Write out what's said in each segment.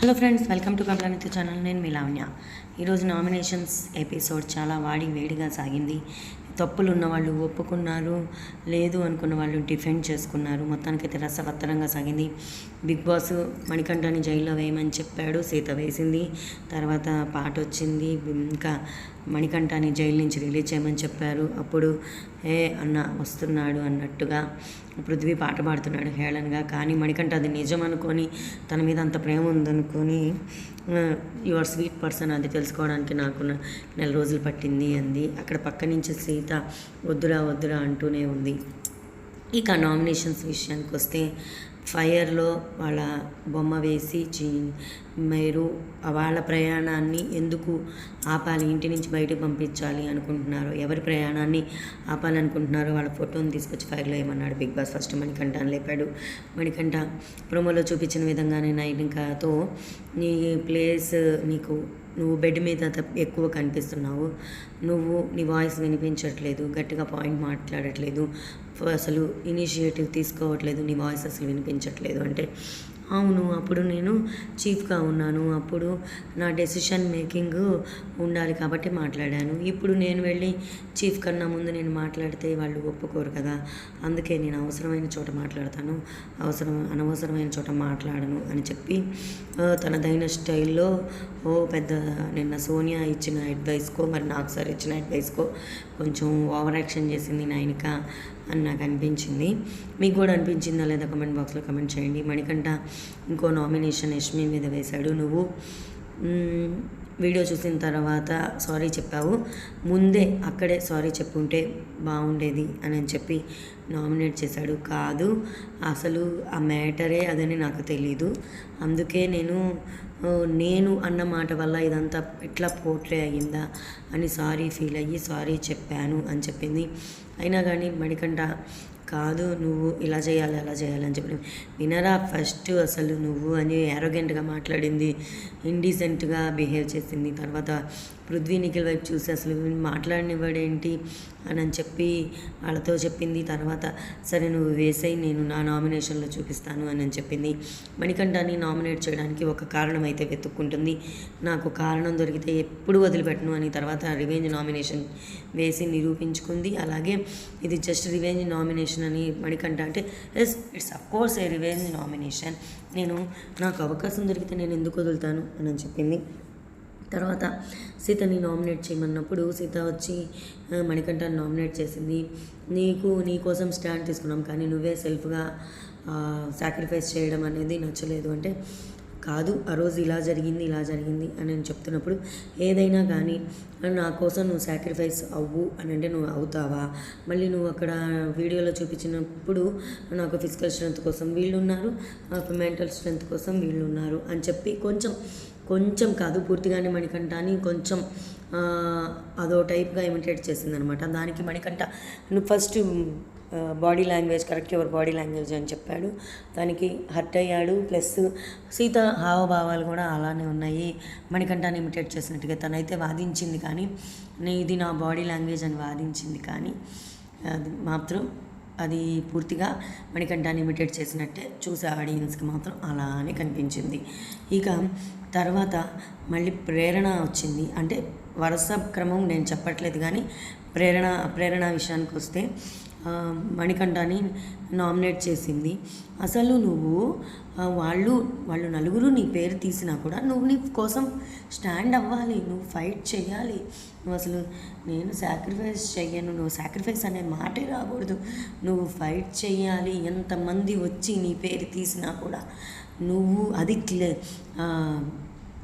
Hello friends welcome to Kamalanitya channel. నేను మీ లావణ్య. ఈరోజు నామినేషన్స్ ఎపిసోడ్ చాలా వాడి వేడిగా సాగింది. తప్పులు ఉన్నవాళ్ళు ఒప్పుకున్నారు లేదు అనుకున్న వాళ్ళు డిఫెండ్ చేసుకున్నారు. మొత్తానికైతే రసవత్తరంగా సాగింది. బిగ్ బాస్ మణికంఠని జైల్లో వేయమని చెప్పాడు సీత వేసింది. తర్వాత పాట వచ్చింది ఇంకా మణికంఠని జైలు నుంచి రిలీజ్ చేయమని చెప్పారు. అప్పుడు ఏ అన్న వస్తున్నాడు అన్నట్టుగా పృథ్వీ పాట పాడుతున్నాడు హేళనగా. కానీ మణికంఠ అది నిజం అనుకొని తన మీద అంత ప్రేమ ఉందనుకొని యువర్ స్వీట్ పర్సన్ అది తెలుసుకోవడానికి నాకు నెల రోజులు పట్టింది అంది. అక్కడ పక్క నుంచి సీత వద్దురా వద్దురా అంటూనే ఉంది. ఇక నామినేషన్స్ విషయానికి వస్తే ఫైర్లో వాళ్ళ బొమ్మ వేసి చీ మీరు వాళ్ళ ప్రయాణాన్ని ఎందుకు ఆపాలి? ఇంటి నుంచి బయటకు పంపించాలి అనుకుంటున్నారు ఎవరి ప్రయాణాన్ని ఆపాలనుకుంటున్నారో వాళ్ళ ఫోటోని తీసుకొచ్చి ఫైర్లో ఏమన్నాడు బిగ్ బాస్. ఫస్ట్ మణికంఠ అని లేపాడు. మణికంఠ ప్రోమోలో చూపించిన విధంగానే నైనికతో నీ ప్లేస్ నీకు నువ్వు బెడ్ మీద ఎక్కువ కనిపిస్తున్నావు. నువ్వు నీ వాయిస్ వినిపించట్లేదు గట్టిగా పాయింట్ మాట్లాడట్లేదు అసలు ఇనిషియేటివ్ తీసుకోవట్లేదు నీ వాయిస్ అసలు వినిపించట్లేదు. అంటే అవును అప్పుడు నేను చీఫ్గా ఉన్నాను. అప్పుడు నా డెసిషన్ మేకింగ్ ఉండాలి కాబట్టి మాట్లాడాను. ఇప్పుడు నేను వెళ్ళి చీఫ్ కన్నా ముందు నేను మాట్లాడితే వాళ్ళు ఒప్పుకోరు కదా. అందుకే నేను అవసరమైన చోట మాట్లాడతాను. అవసరం అనవసరమైన చోట మాట్లాడను అని చెప్పి తనదైన స్టైల్లో ఓ పెద్ద నిన్న సోనియా ఇచ్చిన అడ్వైస్కో మరి నాకు సార్ ఇచ్చిన అడ్వైస్కో కొంచెం ఓవర్ యాక్షన్ చేసింది నాయనిక. అని నాకు అనిపించింది మీకు కూడా అనిపించిందా లేదా కమెంట్ బాక్స్లో కమెంట్ చేయండి. మణికంఠ ఇంకో నామినేషన్ యష్మి మీద వేశాడు. నువ్వు? వీడియో చూసిన తర్వాత సారీ చెప్పావు. ముందే అక్కడే సారీ చెప్పుంటే బాగుండేది అని అని చెప్పి నామినేట్ చేశాడు. కాదు అసలు ఆ మ్యాటరే అదని నాకు తెలీదు. అందుకే నేను నేను అన్న మాట వల్ల ఇదంతా ఎట్లా పోర్ట్రే అయ్యిందా అని సారీ ఫీల్ అయ్యి సారీ చెప్పాను అని చెప్పింది. అయినా కానీ మణికంఠ కాదు నువ్వు ఇలా చేయాలి అలా చేయాలి అని చెప్పి వినరా ఫస్ట్ అసలు నువ్వు అని యారోగెంట్గా మాట్లాడింది ఇండీసెంట్గా బిహేవ్ చేసింది. తర్వాత పృథ్వీ నిఖిల్ వైపు చూసి అసలు వీడు మాట్లాడినవాడేంటి అని అని చెప్పి వాళ్ళతో చెప్పింది. తర్వాత సరే నువ్వు వేసేయి నేను నా నామినేషన్లో చూపిస్తాను అని అని చెప్పింది. మణికంఠాన్ని నామినేట్ చేయడానికి ఒక కారణం అయితే వెతుక్కుంటుంది. నాకు కారణం దొరికితే ఎప్పుడు వదిలిపెట్టను అని తర్వాత రివెంజ్ నామినేషన్ వేసి నిరూపించుకుంది. అలాగే ఇది జస్ట్ రివెంజ్ నామినేషన్ అని మణికంఠ అంటే yes it's of course a revenge nomination. నేను నాకు అవకాశం దొరికితే నేను ఎందుకు వదులుతాను? అని చెప్పింది. తర్వాత సీతని నామినేట్ చేయమన్నప్పుడు సీత వచ్చి ఆ, మణికంఠని నామినేట్ చేసింది. నీకు నీ కోసం స్టాండ్ తీసుకున్నాం కానీ నువ్వే సెల్ఫ్గా సాక్రిఫైస్ చేయడం అనేది నచ్చలేదు. అంటే కాదు ఆ రోజు ఇలా జరిగింది ఇలా జరిగింది అని నేను చెప్తున్నప్పుడు ఏదైనా కానీ నా కోసం నువ్వు సాక్రిఫైస్ అవ్వు అని అంటే నువ్వు అవుతావా? మళ్ళీ నువ్వు అక్కడ వీడియోలో చూపించినప్పుడు నాకు ఫిజికల్ స్ట్రెంత్ కోసం వీళ్ళు ఉన్నారు మెంటల్ స్ట్రెంత్ కోసం వీళ్ళు ఉన్నారు అని చెప్పి కొంచెం కొంచెం కాదు పూర్తిగానే మణికంఠని కొంచెం అదో టైప్గా ఇమిటేట్ చేసిందనమాట. దానికి మణికంఠ నువ్వు first body language correct your body language అని చెప్పాడు. దానికి హర్ట్ అయ్యాడు. ప్లస్ సీత హావభావాలు కూడా అలానే ఉన్నాయి. మణికంఠాన్ని ఇమిటేట్ చేసినట్టుగా తనైతే వాదించింది కానీ ఇది నా బాడీ లాంగ్వేజ్ అని వాదించింది కానీ అది మాత్రం అది పూర్తిగా మణికంఠాన్ని ఇమిటేట్ చేసినట్టే చూసే ఆడియన్స్కి మాత్రం అలానే కనిపించింది. ఇక తర్వాత మళ్ళీ ప్రేరణ వచ్చింది. అంటే వరుస క్రమం నేను చెప్పట్లేదు కానీ ప్రేరణ ప్రేరణ విషయానికి వస్తే మణికంఠని నామినేట్ చేసింది. అసలు నువ్వు వాళ్ళు వాళ్ళు నలుగురు నీ పేరు తీసినా కూడా నువ్వు నీ కోసం స్టాండ్ అవ్వాలి నువ్వు ఫైట్ చేయాలి నువ్వు అసలు నేను సాక్రిఫైస్ చెయ్యను నువ్వు సాక్రిఫైస్ అనే మాటే రాకూడదు. నువ్వు ఫైట్ చేయాలి ఎంతమంది వచ్చి నీ పేరు తీసినా కూడా. నువ్వు అది క్లే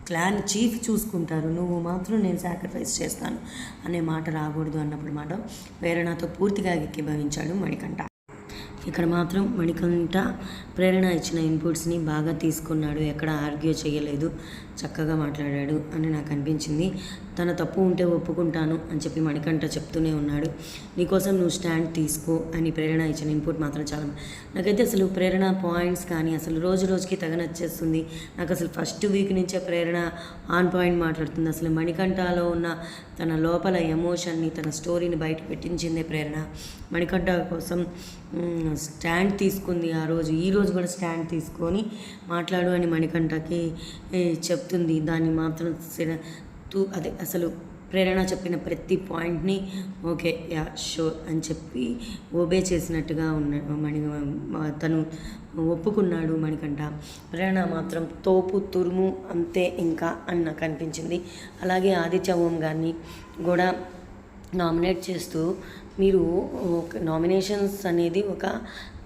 క్లాన్ చీఫ్ చూసుకుంటారు. నువ్వు మాత్రం నేను సాక్రిఫైస్ చేస్తాను అనే మాట రాకూడదు అన్నప్పుడు మాట ప్రేరణతో పూర్తిగా ఎక్కిభవించాడు మణికంఠ. ఇక్కడ మాత్రం మణికంఠ ప్రేరణ ఇచ్చిన ఇన్పుట్స్ని బాగా తీసుకున్నాడు. ఎక్కడ ఆర్గ్యూ చేయలేదు. చక్కగా మాట్లాడాడు అని నాకు అనిపించింది. తన తప్పు ఉంటే ఒప్పుకుంటాను అని చెప్పి మణికంఠ చెప్తూనే ఉన్నాడు. నీకోసం నువ్వు స్టాండ్ తీసుకో అని ప్రేరణ ఇచ్చిన ఇన్పుట్ మాత్రం చాలా నాకైతే అసలు ప్రేరణ పాయింట్స్ కానీ అసలు రోజు రోజుకి తగనొచ్చేస్తుంది. నాకు అసలు ఫస్ట్ వీక్ నుంచే ప్రేరణ ఆన్ పాయింట్ మాట్లాడుతుంది. అసలు మణికంఠలో ఉన్న తన లోపల ఎమోషన్ని తన స్టోరీని బయట పెట్టించిందే ప్రేరణ. మణికంఠ కోసం స్టాండ్ తీసుకుంది ఆ రోజు. ఈ రోజు కూడా స్టాండ్ తీసుకొని మాట్లాడు అని మణికంఠకి చెప్తుంది. దాన్ని మాత్రం తూ అదే అసలు ప్రేరణ చెప్పిన ప్రతి పాయింట్ని ఓకే యా షూర్ అని చెప్పి ఓబే చేసినట్టుగా ఉన్న మణి తను ఒప్పుకున్నాడు మణికంఠ. ప్రేరణ మాత్రం తోపు తురుము అంతే ఇంకా అని నాకు అనిపించింది అలాగే ఆదిత్య ఓం గారిని కూడా నామినేట్ చేస్తూ మీరు ఒక నామినేషన్స్ అనేది ఒక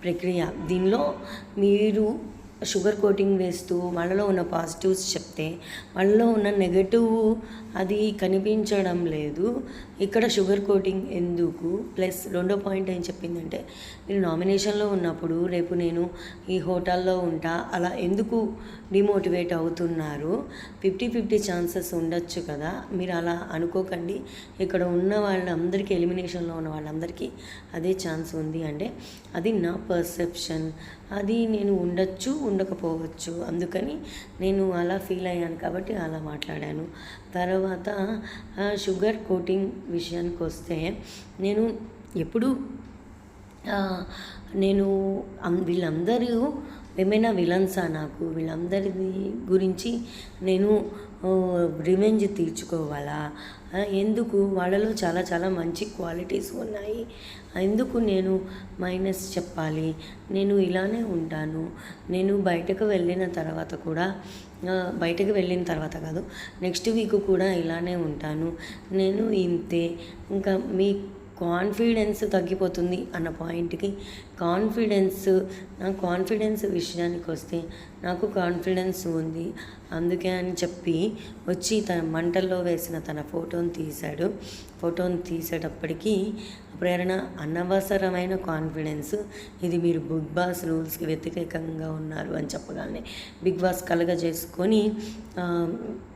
ప్రక్రియ. దీనిలో మీరు షుగర్ కోటింగ్ వేస్తూ వాళ్ళలో ఉన్న పాజిటివ్స్ చెప్తే వాళ్ళలో ఉన్న నెగటివ్ అది కనిపించడం లేదు. ఇక్కడ షుగర్ కోటింగ్ ఎందుకు? ప్లస్ రెండో పాయింట్ ఏం చెప్పిందంటే నేను నామినేషన్లో ఉన్నప్పుడు రేపు నేను ఈ హోటల్లో ఉంటా అలా ఎందుకు డిమోటివేట్ అవుతున్నారు? ఫిఫ్టీ ఫిఫ్టీ ఛాన్సెస్ ఉండొచ్చు కదా మీరు అలా అనుకోకండి. ఇక్కడ ఉన్న వాళ్ళందరికీ ఎలిమినేషన్లో ఉన్న వాళ్ళందరికీ అదే ఛాన్స్ ఉంది అంటే అది నా పర్సెప్షన్. అది నేను ఉండొచ్చు ఉండకపోవచ్చు. అందుకని నేను అలా ఫీల్ అయ్యాను కాబట్టి అలా మాట్లాడాను. తర్వాత షుగర్ కోటింగ్ విషయానికి వస్తే నేను ఎప్పుడు నేను వీళ్ళందరూ ఏమైనా విలన్సా నాకు? వీళ్ళందరి గురించి నేను రివెంజ్ తీర్చుకోవాలా? ఎందుకు? వాళ్ళలో చాలా చాలా మంచి క్వాలిటీస్ ఉన్నాయి. ఎందుకు నేను మైనస్ చెప్పాలి? నేను ఇలానే ఉంటాను. నేను బయటకు వెళ్ళిన తర్వాత కూడా బయటకు వెళ్ళిన తర్వాత కాదు నెక్స్ట్ వీక్ కూడా ఇలానే ఉంటాను. నేను ఇంతే. ఇంకా మీ కాన్ఫిడెన్స్ తగ్గిపోతుంది అన్న పాయింట్కి కాన్ఫిడెన్స్ నా కాన్ఫిడెన్స్ విషయానికి వస్తే నాకు కాన్ఫిడెన్స్ ఉంది. అందుకే అని చెప్పి వచ్చి తన మంటల్లో వేసిన తన ఫోటోని తీశాడు. ఫోటోని తీసేటప్పటికీ ప్రేరణ అనవసరమైన కాన్ఫిడెన్స్ ఇది మీరు బిగ్ బాస్ రూల్స్కి వ్యతిరేకంగా ఉన్నారు అని చెప్పగానే బిగ్ బాస్ కలగజేసుకొని చేసుకొని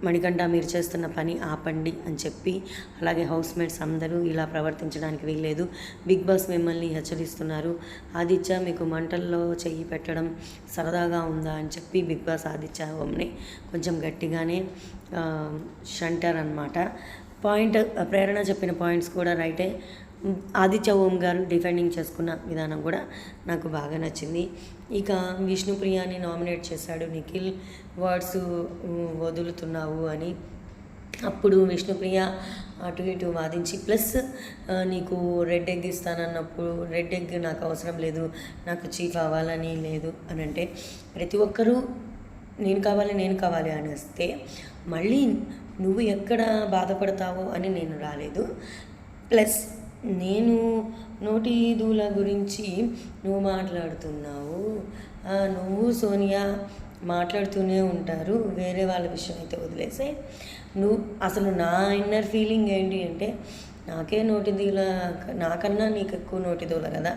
మణికంఠ మీరు చేస్తున్న పని ఆపండి అని చెప్పి అలాగే హౌస్ మేట్స్ అందరూ ఇలా ప్రవర్తించడానికి వీల్లేదు. బిగ్ బాస్ మిమ్మల్ని హెచ్చరిస్తున్నారు. ఆదిత్య మీకు మంటల్లో చెయ్యి పెట్టడం సరదాగా ఉందా అని చెప్పి బిగ్ బాస్ ఆదిత్య హోమ్ని కొంచెం గట్టిగానే షంటార్ అనమాట పాయింట్ ప్రేరణ చెప్పిన పాయింట్స్ కూడా రైటే. ఆదిత్య ఓం గారు డిఫెండింగ్ చేసుకున్న విధానం కూడా నాకు బాగా నచ్చింది. ఇక విష్ణుప్రియాని నామినేట్ చేశాడు. నిఖిల్ వర్డ్స్ వదులుతున్నావు అని. అప్పుడు విష్ణుప్రియ అటు ఇటు వాదించి ప్లస్ నీకు రెడ్ ఎగ్ ఇస్తానన్నప్పుడు రెడ్ ఎగ్ నాకు అవసరం లేదు నాకు చీఫ్ అవ్వాలని లేదు అని అంటే ప్రతి ఒక్కరూ నేను కావాలి నేను కావాలి అని వస్తే మళ్ళీ నువ్వు ఎక్కడ బాధపడతావో అని నేను రాలేదు. ప్లస్ నేను నోటి దూల గురించి నువ్వు మాట్లాడుతున్నావు. నువ్వు సోనియా మాట్లాడుతూనే ఉంటారు. వేరే వాళ్ళ విషయం అయితే వదిలేసే. నువ్వు అసలు నా ఇన్నర్ ఫీలింగ్ ఏంటి అంటే నాకే నోటి దూల నాకన్నా నీకు ఎక్కువ నోటి దూల కదా.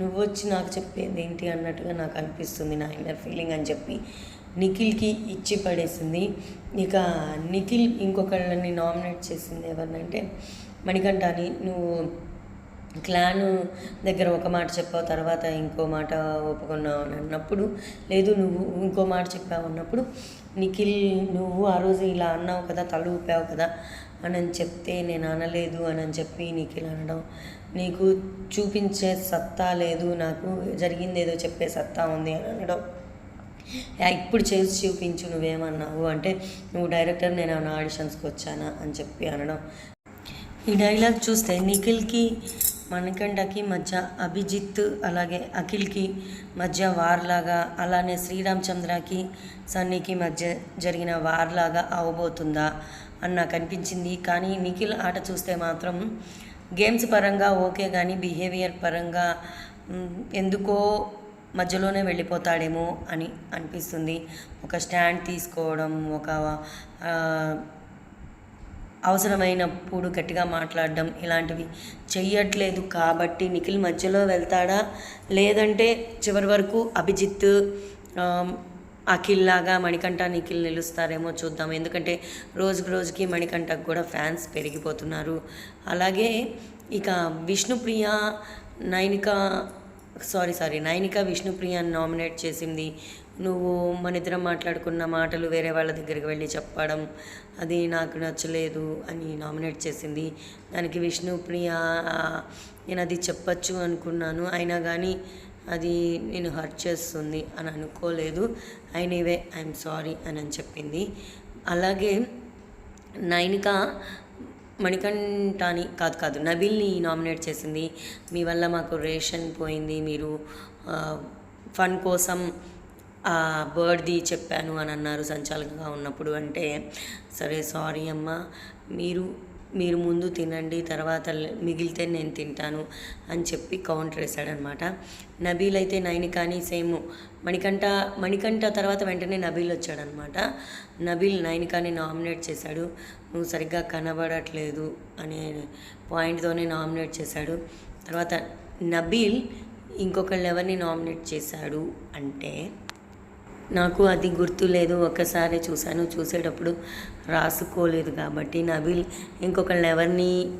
నువ్వు వచ్చి నాకు చెప్పేది ఏంటి అన్నట్టుగా నాకు అనిపిస్తుంది నా ఇన్నర్ ఫీలింగ్ అని చెప్పి. నిఖిల్కి ఇచ్చి పడేసింది. ఇక నిఖిల్ ఇంకొకళ్ళని నామినేట్ చేసింది ఎవరినంటే మణికంఠని. నువ్వు క్లాన్ దగ్గర ఒక మాట చెప్పావు తర్వాత ఇంకో మాట ఒప్పుకున్నావు అని అన్నప్పుడు లేదు నువ్వు ఇంకో మాట చెప్పావు అన్నప్పుడు నిఖిల్ నువ్వు ఆ రోజు ఇలా అన్నావు కదా తల ఊపావు కదా అని చెప్తే నేను అనలేదు అని చెప్పి నిఖిల్ అనడం. నీకు చూపించే సత్తా లేదు నాకు జరిగింది ఏదో చెప్పే సత్తా ఉంది అని అనడం. ఇప్పుడు చేసి చూపించు నువ్వేమన్నావు అంటే నువ్వు డైరెక్టర్ నేను ఏమైనా ఆడిషన్స్కి వచ్చానా? అని చెప్పి అనడం. ఈ డైలాగ్ చూస్తే నిఖిల్కి మణికంఠకి మధ్య అభిజిత్ అలాగే అఖిల్కి మధ్య వార్లాగా అలానే శ్రీరామచంద్రకి సన్నీకి మధ్య జరిగిన వార్లాగా అవబోతుందా అని నాకు అనిపించింది. కానీ నిఖిల్ ఆట చూస్తే మాత్రం గేమ్స్ పరంగా ఓకే కానీ బిహేవియర్ పరంగా ఎందుకో మధ్యలోనే వెళ్ళిపోతాడేమో అని అనిపిస్తుంది. ఒక స్టాండ్ తీసుకోవడం ఒక అవసరమైనప్పుడు గట్టిగా మాట్లాడడం ఇలాంటివి చెయ్యట్లేదు కాబట్టి నిఖిల్ మధ్యలో వెళ్తాడా? లేదంటే చివరి వరకు అభిజిత్ అఖిల్ లాగా మణికంఠ నిఖిల్ నిలుస్తారేమో చూద్దాం. ఎందుకంటే రోజుకు రోజుకి మణికంఠకు కూడా ఫ్యాన్స్ పెరిగిపోతున్నారు. అలాగే ఇక విష్ణుప్రియ నైనిక సారీ సారీ. నైనిక విష్ణుప్రియాని నామినేట్ చేసింది. నువ్వు మన ఇద్దరం మాట్లాడుకున్న మాటలు వేరే వాళ్ళ దగ్గరికి వెళ్ళి చెప్పడం అది నాకు నచ్చలేదు అని నామినేట్ చేసింది. దానికి విష్ణుప్రియ నేను అది చెప్పచ్చు అనుకున్నాను. అయినా కానీ అది నేను హర్ట్ చేస్తుంది అని అనుకోలేదు. అయినవే ఐఎమ్ సారీ అని అని చెప్పింది అలాగే నైనిక మణికంఠాని కాదు కాదు నబిల్ని నామినేట్ చేసింది. మీ వల్ల మాకు రేషన్ పోయింది మీరు ఫన్ కోసం ఆ బర్డ్ది చెప్పాను అని అన్నారు సంచాలకంగా ఉన్నప్పుడు అంటే సరే సారీ అమ్మ మీరు మీరు ముందు తినండి తర్వాత మిగిలితే నేను తింటాను అని చెప్పి కౌంటర్ వేశాడనమాట. నబీల్ అయితే నైనికాని సేమ్ మణికంఠ మణికంఠ తర్వాత వెంటనే నబీల్ వచ్చాడనమాట. నబీల్ నైనికాని నామినేట్ చేశాడు. నువ్వు సరిగ్గా కనబడట్లేదు అనే పాయింట్తోనే నామినేట్ చేశాడు. తర్వాత నబీల్ ఇంకొకళ్ళు ఎవరిని నామినేట్ చేశాడు అంటే నాకు అది గుర్తు లేదు. ఒక్కసారి చూశాను. చూసేటప్పుడు రాసుకోలేదు కాబట్టి నబీల్ ఇంకొకళ్ళని ఎవరిని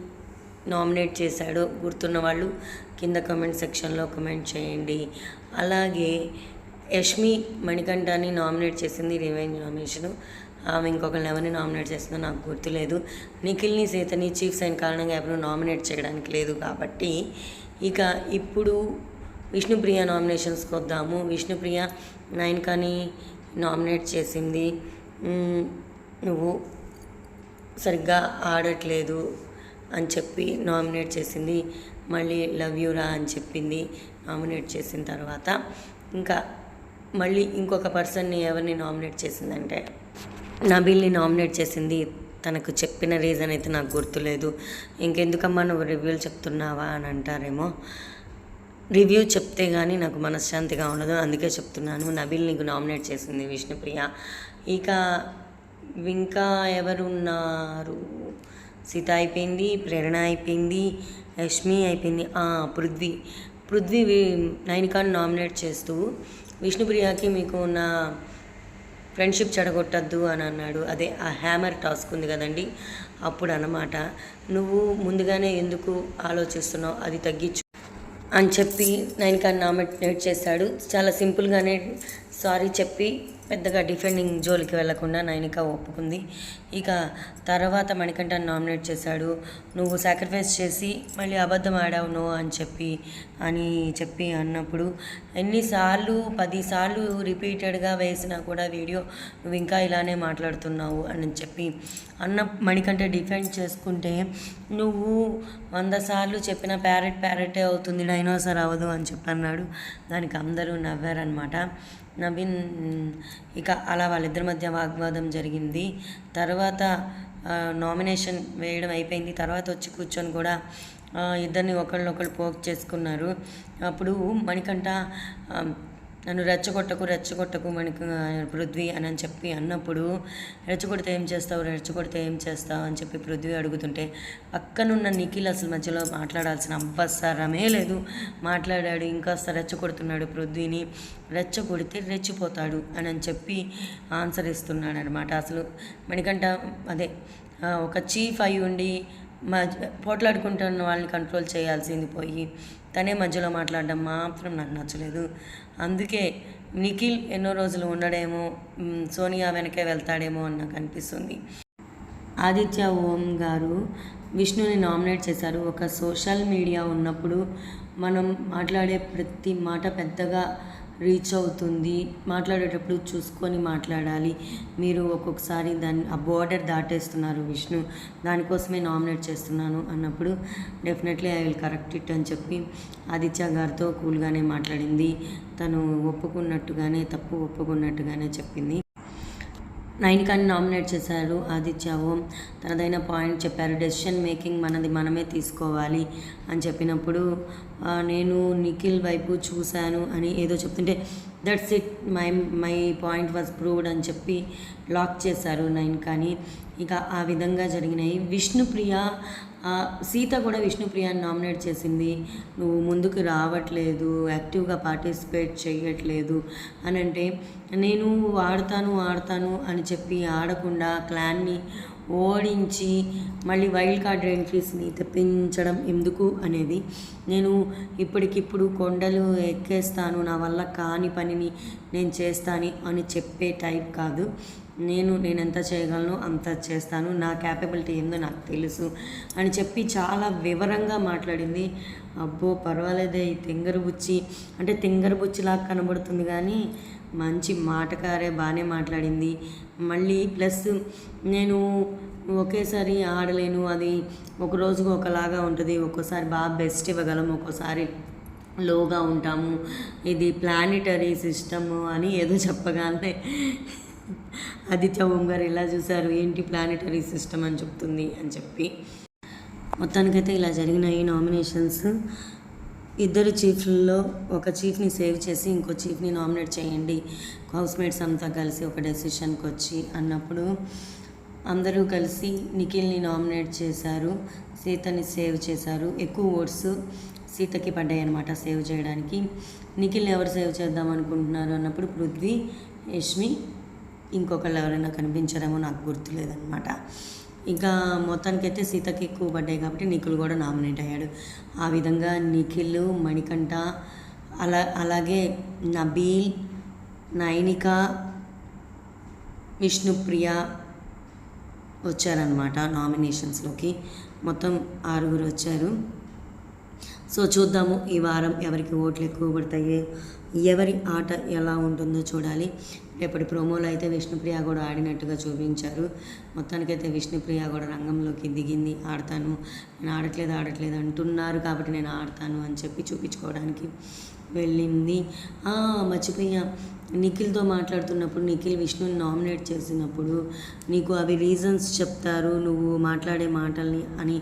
నామినేట్ చేశాడో గుర్తున్న వాళ్ళు కింద కమెంట్ సెక్షన్లో కమెంట్ చేయండి. అలాగే యష్మి మణికంఠాన్ని నామినేట్ చేసింది రివెంజ్ నామినేషన్. ఆమె ఇంకొకరిని ఎవరిని నామినేట్ చేసిందో నాకు గుర్తులేదు నిఖిల్ని సీతని చీఫ్ సైన్ కారణంగా ఎవరు నామినేట్ చేయడానికి లేదు కాబట్టి ఇక ఇప్పుడు విష్ణుప్రియ నామినేషన్స్కి వద్దాము విష్ణుప్రియ నైన్కాని నామినేట్ చేసింది. నువ్వు సరిగ్గా ఆడట్లేదు అని చెప్పి నామినేట్ చేసింది. మళ్ళీ లవ్ యూరా అని చెప్పింది. నామినేట్ చేసిన తర్వాత ఇంకా మళ్ళీ ఇంకొక పర్సన్ని ఎవరిని నామినేట్ చేసిందంటే నబీల్ని నామినేట్ చేసింది. తనకు చెప్పిన రీజన్ అయితే నాకు గుర్తులేదు. ఇంకెందుకమ్మా నువ్వు రివ్యూలు చెప్తున్నావా అని అంటారేమో. రివ్యూ చెప్తే కానీ నాకు మనశ్శాంతిగా ఉండదు. అందుకే చెప్తున్నాను. నబీల్ నీకు నామినేట్ చేసింది విష్ణుప్రియ. ఇక ఇంకా ఎవరు ఉన్నారు సీత అయిపోయింది ప్రేరణ అయిపోయింది లక్ష్మి అయిపోయింది పృథ్వీ. పృథ్వీ వి- నామినేట్ చేస్తూ విష్ణుప్రియకి మీకు నా ఫ్రెండ్షిప్ చెడగొట్టద్దు అని అన్నాడు. అదే ఆ హ్యామర్ టాస్క్ ఉంది కదండి. అప్పుడు అన్నమాట. నువ్వు ముందుగానే ఎందుకు ఆలోచిస్తున్నావు? అది తగ్గించు అని చెప్పి నైనికాని నామినేట్ చేశాడు. చాలా సింపుల్గానే సారీ చెప్పి పెద్దగా డిఫెండింగ్ జోలికి వెళ్ళకుండా నైనిక ఒప్పుకుంది. ఇక తర్వాత మణికంఠ నామినేట్ చేశాడు. నువ్వు సాక్రిఫైస్ చేసి మళ్ళీ అబద్ధం ఆడావు నో అని చెప్పి అని చెప్పి అన్నప్పుడు ఎన్నిసార్లు పదిసార్లు రిపీటెడ్గా వేసినా కూడా వీడియో నువ్వు ఇంకా ఇలానే మాట్లాడుతున్నావు అని చెప్పి అన్న మణికంటే డిఫెండ్ చేసుకుంటే నువ్వు వంద సార్లు చెప్పిన ప్యారెట్ ప్యారెటే అవుతుంది డైనోసార్ అవ్వదు అని చెప్పి అన్నాడు దానికి అందరూ నవ్వారనమాట నవీన్ ఇక అలా వాళ్ళిద్దరి మధ్య వాగ్వాదం జరిగింది. తర్వాత నామినేషన్ వేయడం అయిపోయింది. తర్వాత వచ్చి కూర్చొని కూడా ఇద్దరిని ఇద్దరిని ఒకళ్ళు పోక్ చేసుకున్నారు. అప్పుడు మణికంఠ నన్ను రెచ్చగొట్టకు రెచ్చగొట్టకు మణిక పృథ్వీ అని అని చెప్పి అన్నప్పుడు రెచ్చగొడితే ఏం చేస్తావు రెచ్చగొడితే ఏం చేస్తావు అని చెప్పి పృథ్వీ అడుగుతుంటే పక్కనున్న నిఖిల్ అసలు మధ్యలో మాట్లాడాల్సిన అవసరమే లేదు. మాట్లాడాడు ఇంకాస్త రెచ్చగొడుతున్నాడు పృథ్వీని. రెచ్చగొడితే రెచ్చిపోతాడు అని అని చెప్పి ఆన్సర్ ఇస్తున్నాడు అనమాట అసలు మణికంఠ అదే ఒక చీఫ్ అయి ఉండి మధ్య పోట్లాడుకుంటున్న వాళ్ళని కంట్రోల్ చేయాల్సింది పోయి తనే మధ్యలో మాట్లాడడం మాత్రం నాకు నచ్చలేదు. అందుకే నిఖిల్ ఎన్నో రోజులు ఉండడేమో సోనియా వెనకే వెళ్తాడేమో అని నాకు అనిపిస్తుంది. ఆదిత్య ఓం గారు విష్ణుని నామినేట్ చేశారు. ఒక సోషల్ మీడియా ఉన్నప్పుడు మనం మాట్లాడే ప్రతి మాట పెద్దగా రీచ్ అవుతుంది. మాట్లాడేటప్పుడు చూసుకొని మాట్లాడాలి. మీరు ఒక్కొక్కసారి దాన్ని ఆ బోర్డర్ దాటేస్తున్నారు విష్ణు. దానికోసమే నామినేట్ చేస్తున్నాను అన్నప్పుడు definitely I will correct it అని చెప్పి ఆదిత్య గారితో కూల్గానే మాట్లాడింది. తను ఒప్పుకున్నట్టుగానే తప్పు ఒప్పుకున్నట్టుగానే చెప్పింది. నైనికాని నామినేట్ చేశారు ఆదిత్య ఓం. తనదైన పాయింట్ చెప్పారు డెసిషన్ మేకింగ్ మనది మనమే తీసుకోవాలి అని చెప్పినప్పుడు నేను నిఖిల్ వైపు చూశాను అని ఏదో చెప్తుంటే that's it my my point was proved అని చెప్పి లాక్ చేశారు నైన్కాని. ఇక ఆ విధంగా జరిగినాయి. విష్ణుప్రియ సీత కూడా విష్ణుప్రియాని నామినేట్ చేసింది. నువ్వు ముందుకు రావట్లేదు యాక్టివ్గా పార్టిసిపేట్ చేయట్లేదు అని అంటే నేను ఆడతాను ఆడతాను అని చెప్పి ఆడకుండా క్లాన్ని ఓడించి మళ్ళీ వైల్డ్ కార్డ్ ఎంట్రీస్ని తెప్పించడం ఎందుకు అనేది నేను ఇప్పటికిప్పుడు కొండలు ఎక్కేస్తాను నా వల్ల కాని పనిని నేను చేస్తాను అని చెప్పే టైప్ కాదు. నేను నేను ఎంత చేయగలను అంత చేస్తాను. నా క్యాపబిలిటీ ఏందో నాకు తెలుసు అని చెప్పి చాలా వివరంగా మాట్లాడింది. అబ్బో పర్వాలేదే ఈ తింగరు బుచ్చి అంటే తింగరు బుచ్చిలాగా కనబడుతుంది కానీ మంచి మాటకారే బాగానే మాట్లాడింది. మళ్ళీ ప్లస్ నేను ఒకేసారి ఆడలేను. అది ఒక రోజుకు ఒకలాగా ఉంటుంది. ఒక్కోసారి బాగా బెస్ట్ ఇవ్వగలం. ఒక్కోసారి లోగా ఉంటాము. ఇది ప్లానిటరీ సిస్టము అని ఏదో చెప్పగానే ఆదిత్య ఓం గారు ఎలా చూశారు? ఏంటి ప్లానిటరీ సిస్టమ్ అని చెప్తుంది అని చెప్పి. మొత్తానికైతే ఇలా జరిగిన ఈ నామినేషన్స్ ఇద్దరు చీఫ్లలో ఒక చీఫ్ని సేవ్ చేసి ఇంకో చీఫ్ని నామినేట్ చేయండి. హౌస్మేట్స్ అంతా కలిసి ఒక డెసిషన్కి వచ్చి అన్నప్పుడు అందరూ కలిసి నిఖిల్ని నామినేట్ చేశారు. సీతని సేవ్ చేశారు. ఎక్కువ ఓట్స్ సీతకి పడ్డాయి అనమాట సేవ్ చేయడానికి. నిఖిల్ని ఎవరు సేవ్ చేద్దాం అనుకుంటున్నారు? అన్నప్పుడు పృథ్వీ యష్మి ఇంకొకళ్ళు ఎవరైనా కనిపించారేమో నాకు గుర్తులేదనమాట ఇంకా మొత్తానికైతే సీతకి ఎక్కువ పడ్డాయి కాబట్టి నిఖిల్ కూడా నామినేట్ అయ్యాడు. ఆ విధంగా నిఖిల్ మణికంఠ అలా అలాగే నబీల్ నైనిక విష్ణుప్రియ వచ్చారనమాట నామినేషన్స్లోకి. మొత్తం ఆరుగురు వచ్చారు. సో చూద్దాము ఈ వారం ఎవరికి ఓట్లు ఎక్కువ పడతాయి ఎవరి ఆట ఎలా ఉంటుందో చూడాలి. రేపటి ప్రోమోలో అయితే విష్ణుప్రియ కూడా ఆడినట్టుగా చూపించారు. మొత్తానికైతే విష్ణుప్రియ కూడా రంగంలోకి దిగింది. ఆడతాను. నేను ఆడట్లేదు ఆడట్లేదు అంటున్నారు. కాబట్టి నేను ఆడతాను అని చెప్పి చూపించుకోవడానికి వెళ్ళింది. మర్చిపోయా నిఖిల్తో మాట్లాడుతున్నప్పుడు నిఖిల్ విష్ణుని నామినేట్ చేసినప్పుడు నీకు అవి రీజన్స్ చెప్తారు. నువ్వు మాట్లాడే మాటల్ని అని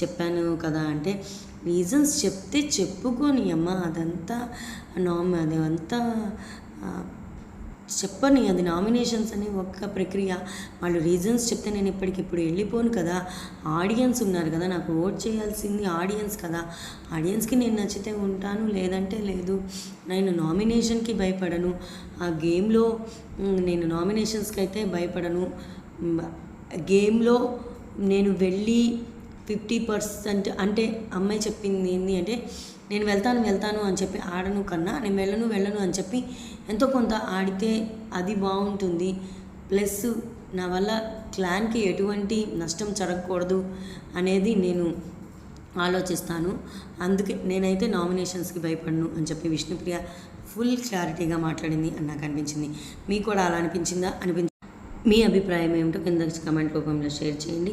చెప్పాను కదా అంటే రీజన్స్ చెప్తే చెప్పుకొని అమ్మ. అదంతా నామ్ అదంతా చెప్పని అది నామినేషన్స్ అనే ఒక్క ప్రక్రియ. వాళ్ళు రీజన్స్ చెప్తే నేను ఇప్పటికిప్పుడు వెళ్ళిపోను కదా. ఆడియన్స్ ఉన్నారు కదా నాకు ఓట్ చేయాల్సింది ఆడియన్స్ కదా. ఆడియన్స్కి నేను నచ్చితే ఉంటాను లేదంటే లేదు. నేను నామినేషన్కి భయపడను. ఆ గేమ్లో నేను నామినేషన్స్కి అయితే భయపడను. గేమ్లో నేను వెళ్ళి ఫిఫ్టీ పర్సెంట్ అంటే అమ్మాయి చెప్పింది ఏంటి అంటే నేను వెళ్తాను వెళ్తాను అని చెప్పి ఆడను కన్నా నేను వెళ్ళను వెళ్ళను అని చెప్పి ఎంతో కొంత ఆడితే అది బాగుంటుంది. ప్లస్ నా వల్ల క్లాన్కి ఎటువంటి నష్టం జరగకూడదు అనేది నేను ఆలోచిస్తాను. అందుకే నేనైతే నామినేషన్స్కి భయపడను అని చెప్పి విష్ణుప్రియ ఫుల్ క్లారిటీగా మాట్లాడింది అని నాకు అనిపించింది. మీకు కూడా అలా అనిపించిందా? అనిపించింది మీ అభిప్రాయం ఏమిటో కింద కమెంట్ రూపంలో షేర్ చేయండి.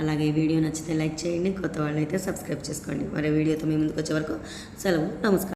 అలాగే వీడియో నచ్చితే లైక్ చేయండి. కొత్త వాళ్ళు అయితే సబ్స్క్రైబ్ చేసుకోండి. మరో వీడియోతో మీ ముందుకు వచ్చే వరకు సెలవు. నమస్కారం.